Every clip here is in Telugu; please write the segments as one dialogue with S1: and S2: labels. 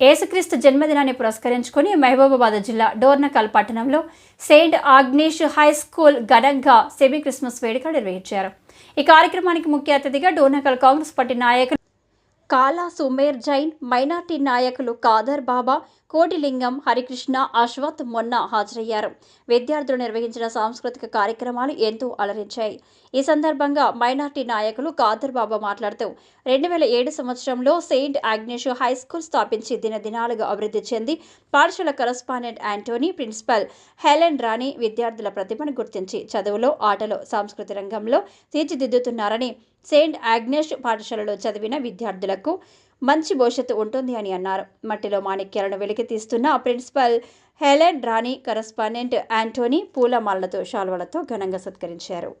S1: యేసుక్రీస్తు జన్మదినాన్ని పురస్కరించుకుని మహబూబాబాద్ జిల్లా డోర్నకల్ పట్టణంలో సెయింట్ ఆగ్నేష్ హై స్కూల్ ఘనంగా సెమీ క్రిస్మస్ వేడుక నిర్వహించారు. ఈ కార్యక్రమానికి ముఖ్య అతిథిగా డోర్నకల్ కాంగ్రెస్ పార్టీ నాయకులు కాలా సుమేర్ జైన్ మైనార్టీ నాయకులు కాదర్ బాబా కోటిలింగం హరికృష్ణ అశ్వత్ మొన్న హాజరయ్యారు. విద్యార్థులు నిర్వహించిన సాంస్కృతిక కార్యక్రమాలు ఎంతో అలరించాయి. ఈ సందర్భంగా మైనార్టీ నాయకులు కాదర్ బాబా మాట్లాడుతూ రెండు వేల ఏడు సంవత్సరంలో సెయింట్ ఆగ్నేష్ హై స్కూల్ స్థాపించి దినదినాలుగా అభివృద్ధి చెంది పాఠశాల correspondent Antony principal Helen Rani విద్యార్థుల ప్రతిభను గుర్తించి చదువులో ఆటలో సాంస్కృతిక రంగంలో తీర్చిదిద్దుతున్నారని సెయింట్ ఆగ్నేష్ పాఠశాలలో చదివిన విద్యార్థులకు మంచి భవిష్యత్తు ఉంటుంది అని అన్నారు. మట్టిలో మాణిక్యాలను వెలికి తీస్తున్న principal Helen Rani correspondent Antony పూలమాలలతో శాల్వలతో ఘనంగా సత్కరించారు.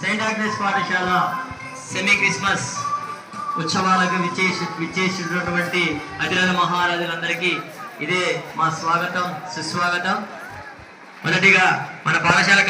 S2: సెయింట్ ఆగ్నెస్ పాఠశాల సెమీ క్రిస్మస్ ఉత్సవాలకు విచ్చేసి విచ్చేసినటువంటి అతిరథ మహారాజులందరికీ ఇదే మా స్వాగతం సుస్వాగతం. మొదటిగా మన పాఠశాల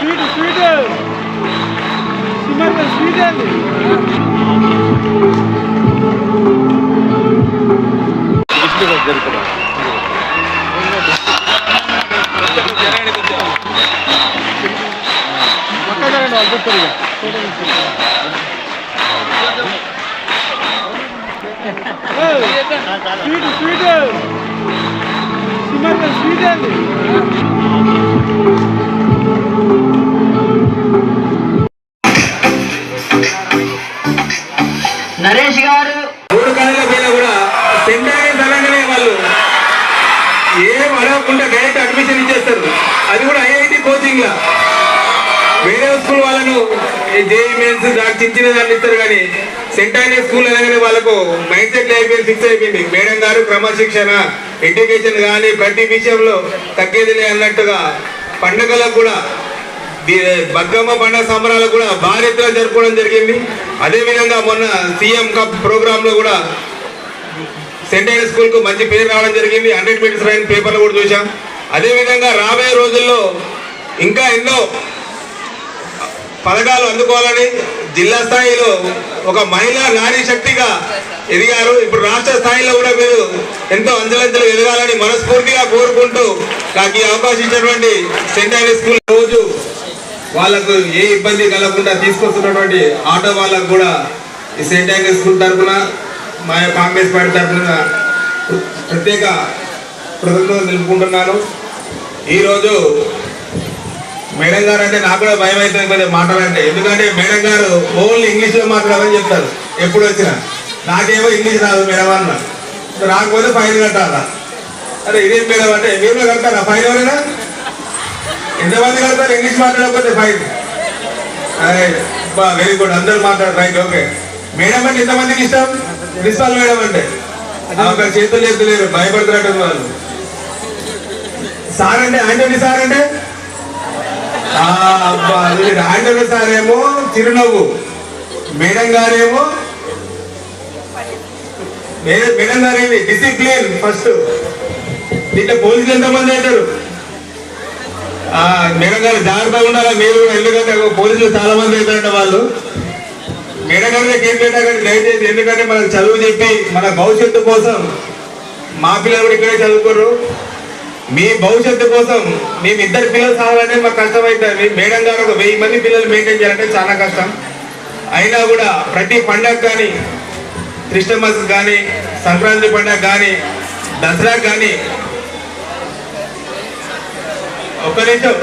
S3: స్వీట్ స్వీట్ సినిమా స్వీట్ అండి స్వీట్ స్వీట్ సినిమా స్వీట్ అండి
S2: నరేష్ గారు
S4: మూడు కాలేజీల పైన కూడా సెంటారీ తెలంగాణ వాళ్ళు ఏం అడగకుండా డైరెక్ట్ అడ్మిషన్ ఇచ్చేస్తారు. అది కూడా ఐఐటి కోచింగ్ లా వేరే స్కూల్ వాళ్ళను జేఈ మెయిన్స్ దానికి చిన్న చిన్న దాన్ని ఇస్తారు కానీ సెంటారీ స్కూల్ అనగానే వాళ్ళకు మైండ్ సెట్ అయిపోయింది ఫిక్స్ అయిపోయింది. మేడం గారు క్రమశిక్షణ ఎడ్యుకేషన్ కానీ ప్రతి విషయంలో తగ్గేదిలే అన్నట్టుగా పండుగలకు కూడా బతుకమ్మ పండుగ సంబరాలకు కూడా భారీ ఎత్తున జరుపుకోవడం జరిగింది. అదేవిధంగా మొన్న సీఎం కప్ ప్రోగ్రామ్లో కూడా సెంటైన్ స్కూల్కు మంచి పేరు రావడం జరిగింది. హండ్రెడ్ మీటర్స్ రైన్ పేపర్లు కూడా చూసాం అదేవిధంగా రాబోయే రోజుల్లో ఇంకా ఎన్నో పథకాలు అందుకోవాలని జిల్లా స్థాయిలో ఒక మహిళా నారీ శక్తిగా ఎదిగారు. ఇప్పుడు రాష్ట్ర స్థాయిలో కూడా మీరు ఎంతో అంచెలంచెలు ఎదగాలని మనస్ఫూర్తిగా కోరుకుంటూ నాకు ఈ అవకాశం ఇచ్చినటువంటి సెంట్ స్కూల్ రోజు వాళ్ళకు ఏ ఇబ్బంది కలగకుండా తీసుకొస్తున్నటువంటి ఆటో వాళ్ళకు కూడా ఈ సెంట్ స్కూల్ తరఫున మా యొక్క కాంగ్రెస్ పార్టీ తరఫున ప్రత్యేక కృతజ్ఞతలు తెలుపుకుంటున్నాను. ఈరోజు మేడం గారు అంటే నాకు కూడా భయం అవుతుంది కొంచెం మాట్లాడంటే ఎందుకంటే మేడం గారు ఓన్లీ ఇంగ్లీష్లో మాట్లాడమని చెప్తారు. ఎప్పుడు వచ్చినా. నాకేమో ఇంగ్లీష్ రాదు మేడం అన్న. రాకపోతే ఫైన్ కట్టాలా? అరే ఇదేం మేడం అంటే మీరు కడతారా? ఫైన్ ఎవరైనా? ఎంతమంది కడతారు? ఇంగ్లీష్ మాట్లాడకపోతే ఫైన్. అరే వెరీ గుడ్. అందరు మాట్లాడారు. Right okay. మేడం అంటే ఎంతమందికి ఇష్టం? ప్రిన్సిపాల్ మేడం అంటే. ఒక చేతులు ఎత్తులేరు. భయపడుతున్నట్టు వాళ్ళు సార్ అంటే ఆంటోనీ సార్ అంటే? అబ్బా, అది సారేమో చిరునవ్వు. మేడం గారేమో? మేడం గారేమి? డిసిప్లిన్ ఫస్ట్ దీంట్లో పోలీసులు ఎంతమంది అవుతారు? ఆ, మేడం గారు జాగ్రత్తగా ఉండాలి? మీరు ఎందుకంటే పోలీసులు చాలా మంది అవుతారంట వాళ్ళు. మేడం గారి ఏం పెట్టా దయచేసి ఎందుకంటే మనకు చదువు చెప్పి మన భవిష్యత్తు కోసం మా పిల్లలు కూడా ఇక్కడే చదువుకోరు. మీ భవిష్యత్తు కోసం మేము ఇద్దరు పిల్లలు సాగాలంటే మాకు కష్టమవుతుంది మేడం గారు ఒక వెయ్యి మంది పిల్లలు మెయింటైన్ చేయాలంటే చాలా కష్టం. అయినా కూడా ప్రతి పండగ కానీ క్రిస్టమస్ కానీ సంక్రాంతి పండగ కానీ దసరా కానీ ఒక్క నిమిషం.